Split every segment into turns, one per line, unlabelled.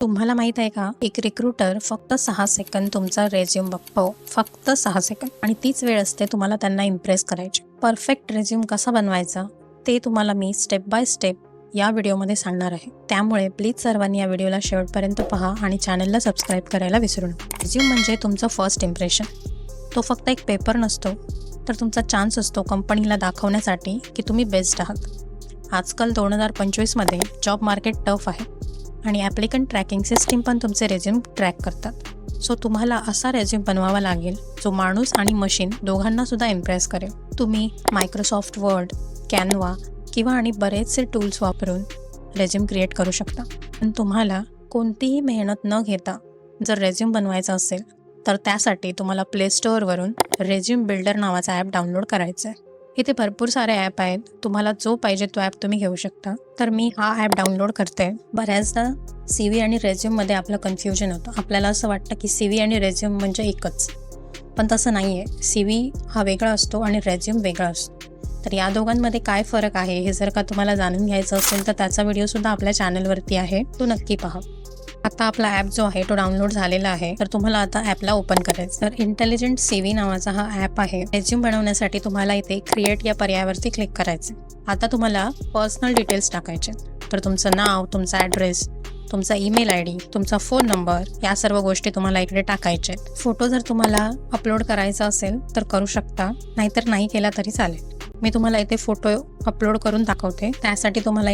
तुम्हाला माहीत आहे का? एक रिक्रुटर फक्त सहा सेकंद तुमचा रेझ्युम बघतो. फक्त सहा सेकंद आणि तीच वेळ असते तुम्हाला त्यांना इम्प्रेस करायची. परफेक्ट रेझ्युम कसा बनवायचा? ते तुम्हाला मी स्टेप बाय स्टेप या व्हिडिओमध्ये सांगणार आहे. त्यामुळे प्लीज सर्वांनी या व्हिडिओला शेवटपर्यंत पहा आणि चॅनलला सबस्क्राईब करायला विसरू नका. रेझ्युम म्हणजे तुमचं फर्स्ट इम्प्रेशन तो फक्त एक पेपर नसतो तर तुमचा चान्स असतो कंपनीला दाखवण्यासाठी की तुम्ही बेस्ट आहात. आजकाल दोन हजार पंचवीसमध्ये जॉब मार्केट टफ आहे. आणि ॲप्लिकंट ट्रॅकिंग सिस्टीम पण तुमचे रेझ्युम ट्रॅक करतात. सो तुम्हाला असा रेझ्युम बनवावा लागेल जो माणूस आणि मशीन दोघांना सुद्धा इम्प्रेस करेल. तुम्ही मायक्रोसॉफ्ट वर्ड कॅनवा किंवा आणि बरेचसे टूल्स वापरून रेझ्युम क्रिएट करू शकता. पण तुम्हाला कोणतीही मेहनत न घेता जर रेझ्युम बनवायचा असेल तर त्यासाठी तुम्हाला प्ले स्टोअरवरून रेझ्युम बिल्डर नावाचा ॲप डाउनलोड करायचा आहे. इथे भरपूर सारे ॲप आहेत. तुम्हाला जो पाहिजे तो ॲप तुम्ही घेऊ शकता. तर मी हा ॲप डाउनलोड करते. बऱ्याचदा सी व्ही आणि रेझ्युममध्ये आपलं कन्फ्युजन होतं. आपल्याला असं वाटतं की सी व्ही आणि रेझ्युम म्हणजे एकच. पण तसं नाही आहे सी व्ही हा वेगळा असतो आणि रेझ्युम वेगळा असतो. तर या दोघांमध्ये काय फरक आहे हे जर का तुम्हाला जाणून घ्यायचं असेल तर त्याचा व्हिडिओसुद्धा आपल्या चॅनलवरती आहे. तो नक्की पहा. आता आपला ॲप जो आहे तो डाउनलोड झालेला आहे. तर तुम्हाला आता ॲपला ओपन करायचं. तर इंटेलिजंट सीव्ही नावाचा हा ॲप आहे. रेझ्युम बनवण्यासाठी तुम्हाला इथे क्रिएट या पर्यायावरती क्लिक करायचं आता तुम्हाला पर्सनल डिटेल्स टाकायचे. तर तुमचं नाव तुमचा ॲड्रेस तुमचा ईमेल आय डी तुमचा फोन नंबर या सर्व गोष्टी तुम्हाला इकडे टाकायच्या आहेत फोटो जर तुम्हाला अपलोड करायचा असेल तर करू शकता. नाहीतर नाही केला तरी चालेल. मी तुम्हाला इथे फोटो अपलोड करून दाखवते. त्यासाठी तुम्हाला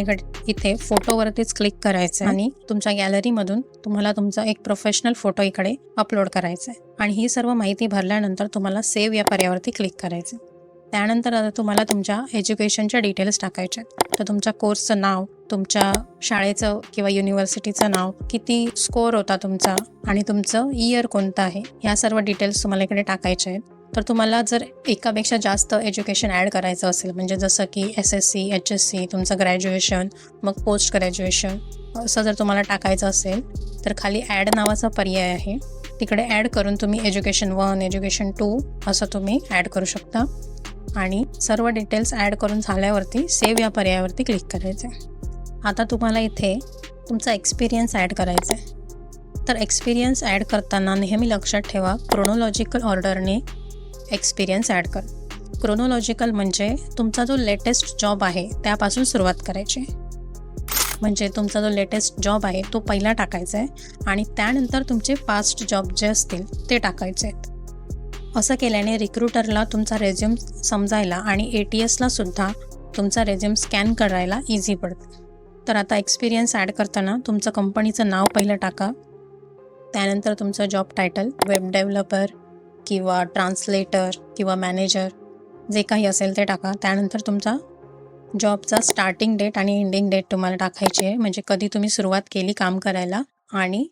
इथे फोटोवरतीच क्लिक करायचं आहे आणि तुमच्या गॅलरीमधून तुम्हाला तुमचा एक प्रोफेशनल फोटो इकडे अपलोड करायचा आहे आणि ही सर्व माहिती भरल्यानंतर तुम्हाला सेव्ह या पर्यावरती क्लिक करायचं आहे. त्यानंतर आता तुम्हाला तुमच्या एज्युकेशनच्या डिटेल्स टाकायचे आहेत. तर तुमच्या कोर्सचं नाव तुमच्या शाळेचं किंवा युनिव्हर्सिटीचं नाव किती स्कोअर होता तुमचा आणि तुमचं इयर कोणतं आहे या सर्व डिटेल्स तुम्हाला इकडे टाकायचे आहेत. तर तुम्हाला जर एकापेक्षा जास्त एज्युकेशन ॲड करायचं असेल म्हणजे जसं की S S C H S C तुमचं ग्रॅज्युएशन मग पोस्ट ग्रॅज्युएशन असं जर तुम्हाला टाकायचं असेल तर खाली ॲड नावाचा पर्याय आहे. तिकडे ॲड करून तुम्ही एज्युकेशन वन एज्युकेशन टू असं तुम्ही ॲड करू शकता. आणि सर्व डिटेल्स ॲड करून झाल्यावरती सेव्ह या पर्यायावरती क्लिक करायचं आहे आता तुम्हाला इथे तुमचा एक्सपिरियन्स ॲड करायचा आहे तर एक्सपिरियन्स ॲड करताना नेहमी लक्षात ठेवा क्रोनोलॉजिकल ऑर्डरने एक्सपिरियन्स ॲड कर. क्रोनोलॉजिकल म्हणजे तुमचा जो लेटेस्ट जॉब आहे त्यापासून सुरुवात करायची. म्हणजे तुमचा जो लेटेस्ट जॉब आहे तो पहिला टाकायचा आहे आणि त्यानंतर तुमचे पास्ट जॉब जे असतील ते टाकायचे आहेत. असं केल्याने रिक्रुटरला तुमचा रेझ्युम समजायला आणि ए टी एसला सुद्धा तुमचा रेझ्युम स्कॅन करायला इझी पडतं. तर आता एक्सपिरियन्स ॲड करताना तुमचं कंपनीचं नाव पहिलं टाका. त्यानंतर तुमचं जॉब टायटल वेब डेव्हलपर किंवा ट्रान्सलेटर किंवा मॅनेजर जे काही असेल ते टाका. त्यानंतर तुमचा जॉबचा स्टार्टिंग डेट आणि एंडिंग डेट तुम्हाला टाकायची आहे. म्हणजे कधी तुम्ही सुरुवात केली काम करायला आणि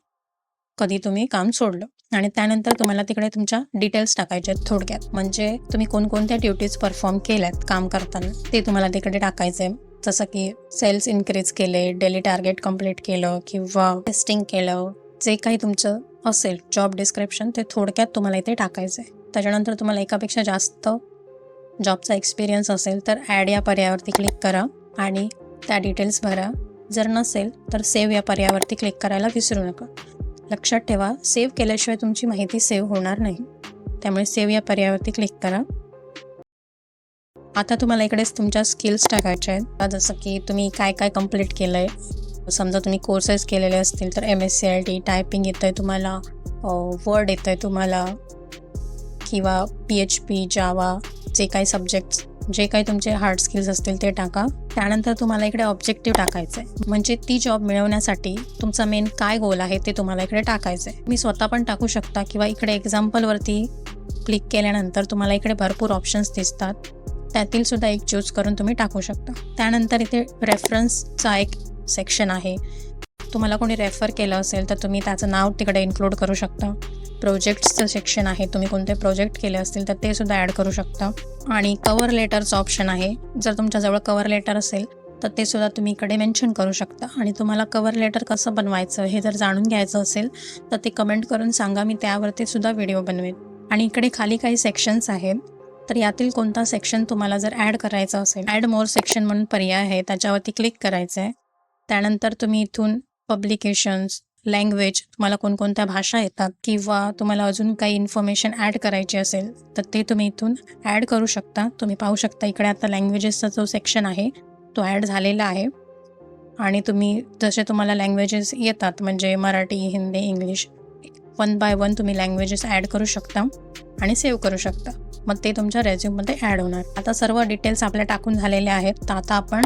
कधी तुम्ही काम सोडलं. आणि त्यानंतर तुम्हाला तिकडे तुमच्या डिटेल्स टाकायचे आहेत थोडक्यात. म्हणजे तुम्ही कोणकोणत्या ड्युटीज परफॉर्म केल्यात काम करताना ते तुम्हाला तिकडे टाकायचं आहे. जसं की सेल्स इन्क्रीज केले डेली टार्गेट कंप्लीट केलं किंवा टेस्टिंग केलं जे काही तुमचं असेल जॉब डिस्क्रिप्शन ते थोडक्यात तुम्हाला इथे टाकायचं आहे त्याच्यानंतर तुम्हाला एकापेक्षा जास्त जॉबचा एक्सपिरियन्स असेल तर ॲड या पर्यायावरती क्लिक करा आणि त्या डिटेल्स भरा. जर नसेल तर सेव्ह या पर्यायावरती क्लिक करायला विसरू नका. लक्षात ठेवा सेव्ह केल्याशिवाय तुमची माहिती सेव्ह होणार नाही. त्यामुळे सेव्ह या पर्यायावरती क्लिक करा. आता तुम्हाला इकडेच तुमच्या स्किल्स टाकायच्या आहेत. जसं की तुम्ही काय काय कंप्लीट केलं आहे समजा तुम्ही कोर्सेस केलेले असतील तर M S C I T typing येतं आहे तुम्हाला वर्ड येतं आहे तुम्हाला किंवा पी एच पी जावा जे काही सब्जेक्ट्स जे काही तुमचे हार्ड स्किल्स असतील ते टाका. त्यानंतर तुम्हाला इकडे ऑब्जेक्टिव्ह टाकायचं आहे म्हणजे ती जॉब मिळवण्यासाठी तुमचा मेन काय गोल आहे ते तुम्हाला इकडे टाकायचं आहे मी स्वतः पण टाकू शकता किंवा इकडे एक्झाम्पलवरती क्लिक केल्यानंतर तुम्हाला इकडे भरपूर ऑप्शन्स दिसतात. त्यातील सुद्धा एक चूज करून तुम्ही टाकू शकता. त्यानंतर इथे रेफरन्सचा एक सेक्शन आहे. तुम्हाला कोणी रेफर केलं असेल तर तुम्ही त्याचं नाव तिकडे इन्क्लूड करू शकता. प्रोजेक्ट्सचं सेक्शन आहे. तुम्ही कोणते प्रोजेक्ट केले असतील तर ते सुद्धा ॲड करू शकता. आणि कवर लेटरचं ऑप्शन आहे. जर तुमच्याजवळ कवर लेटर असेल तर ते सुद्धा तुम्ही इकडे मेन्शन करू शकता. आणि तुम्हाला कवर लेटर कसं बनवायचं हे जर जाणून घ्यायचं असेल तर ते कमेंट करून सांगा. मी त्यावरती सुद्धा व्हिडिओ बनवेन. आणि इकडे खाली काही सेक्शन्स आहेत. तर यातील कोणता सेक्शन तुम्हाला जर ॲड करायचा असेल ॲड मोर सेक्शन म्हणून पर्याय आहे त्याच्यावरती क्लिक करायचं आहे त्यानंतर तुम्ही इथून पब्लिकेशन्स लँग्वेज तुम्हाला कोणकोणत्या भाषा येतात किंवा तुम्हाला अजून काही इन्फॉर्मेशन ॲड करायची असेल तर ते तुम्ही इथून ॲड करू शकता. तुम्ही पाहू शकता इकडे आता लँग्वेजेसचा जो सेक्शन आहे तो ॲड झालेला आहे. आणि तुम्ही जसे तुम्हाला लँग्वेजेस येतात म्हणजे Marathi Hindi English one by one तुम्ही लँग्वेजेस ॲड करू शकता आणि सेव्ह करू शकता. मग ते तुमच्या रेझ्यूममध्ये ॲड होणार. आता सर्व डिटेल्स आपल्या टाकून झालेले आहेत. तर आता आपण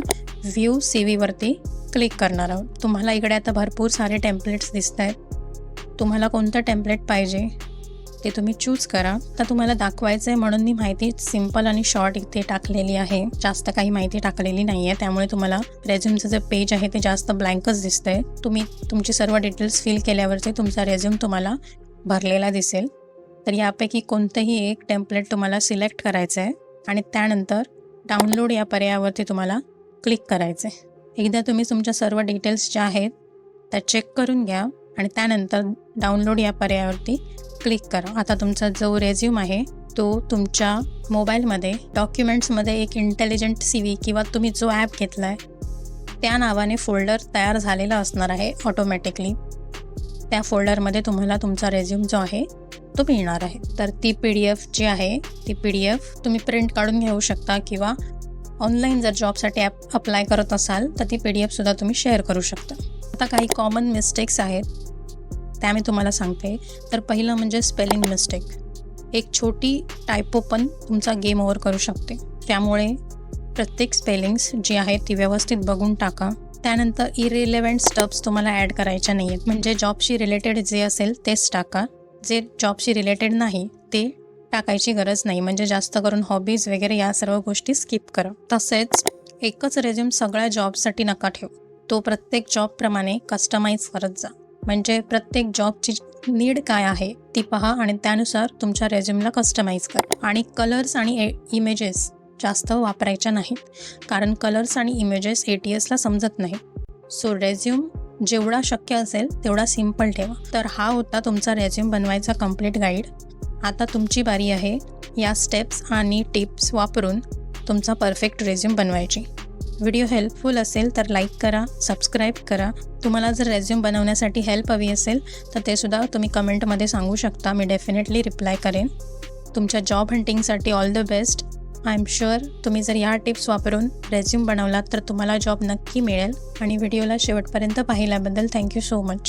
व्ह्यू सी व्हीवरती क्लिक करणार आहोत. तुम्हाला इकडे आता भरपूर सारे टेम्पलेट्स दिसत आहेत तुम्हाला कोणतं टेम्पलेट पाहिजे ते तुम्ही चूज करा. तर तुम्हाला दाखवायचं आहे म्हणून मी माहिती सिंपल आणि शॉर्ट इथे टाकलेली आहे. जास्त काही माहिती टाकलेली नाही आहे त्यामुळे तुम्हाला रेझ्युमचं जे पेज आहे ते जास्त ब्लँकच दिसतंय. तुम्ही तुमची सर्व डिटेल्स फिल केल्यावरती तुमचा रेझ्युम तुम्हाला भरलेला दिसेल. तर यापैकी कोणतंही एक टेम्पलेट तुम्हाला सिलेक्ट करायचं आहे आणि त्यानंतर डाउनलोड या पर्यायावरती तुम्हाला क्लिक करायचं आहे एकदा तुम्ही तुमच्या सर्व डिटेल्स ज्या आहेत त्या चेक करून घ्या आणि त्यानंतर डाउनलोड या पर्यायावरती क्लिक करा. आता तुमचा जो रेझ्यूम आहे तो तुमच्या मोबाईलमध्ये डॉक्युमेंट्समध्ये एक इंटेलिजंट सी व्ही किंवा तुम्ही जो ॲप घेतला आहे त्या नावाने फोल्डर तयार झालेला असणार आहे ऑटोमॅटिकली त्या फोल्डरमध्ये तुम्हाला तुमचा रेझ्यूम जो आहे तो मिळणार आहे. तर ती पी डी एफ जी आहे ती पी डी एफ तुम्ही प्रिंट काढून घेऊ शकता किंवा ऑनलाईन जर जॉबसाठी ॲप अप्लाय करत असाल तर ती पी डी एफसुद्धा तुम्ही शेअर करू शकता. आता काही कॉमन मिस्टेक्स आहेत त्या मी तुम्हाला सांगते. तर पहिलं म्हणजे स्पेलिंग मिस्टेक एक छोटी टायपो पण तुमचा गेम ओव्हर करू शकते. त्यामुळे प्रत्येक स्पेलिंग्स जी आहेत ती व्यवस्थित बघून टाका. त्यानंतर इरिलेव्हंट स्टब्स तुम्हाला ॲड करायच्या नाही आहेत म्हणजे जॉबशी रिलेटेड जे असेल तेच टाका. जे जॉबशी रिलेटेड नाही ते टाकायची गरज नाही. म्हणजे जास्त करून हॉबीज वगैरे या सर्व गोष्टी स्किप करा. तसेच एकच रेझ्युम सगळ्या जॉबसाठी नका ठेवू. तो प्रत्येक जॉबप्रमाणे कस्टमाइज करत जा. म्हणजे प्रत्येक जॉबची नीड काय आहे ती पहा आणि त्यानुसार तुमच्या रेझ्युमला कस्टमाइज करा. आणि कलर्स आणि इमेजेस जास्त वापरायच्या नाहीत. कारण कलर्स आणि इमेजेस ए टी एसला समजत नाही. सो रेझ्युम जेवढा शक्य असेल तेवढा सिंपल ठेवा. तर हा होता तुमचा रेझ्युम बनवायचा कंप्लीट गाईड आता तुमची बारी आहे या स्टेप्स आणि टिप्स वापरून तुमचा परफेक्ट रेझ्युम बनवायची. व्हिडिओ हेल्पफुल असेल तर लाईक करा सबस्क्राईब करा. तुम्हाला जर रेझ्युम बनवण्यासाठी हेल्प हवी असेल तर ते सुद्धा तुम्ही कमेंटमध्ये सांगू शकता. मी डेफिनेटली रिप्लाय करेन. तुमच्या job हंटिंगसाठी all the best I'm sure तुम्ही जर या टिप्स वापरून रेझ्युम बनवलात तर तुम्हाला जॉब नक्की मिळेल. आणि व्हिडिओला शेवटपर्यंत पाहिल्याबद्दल थँक्यू सो मच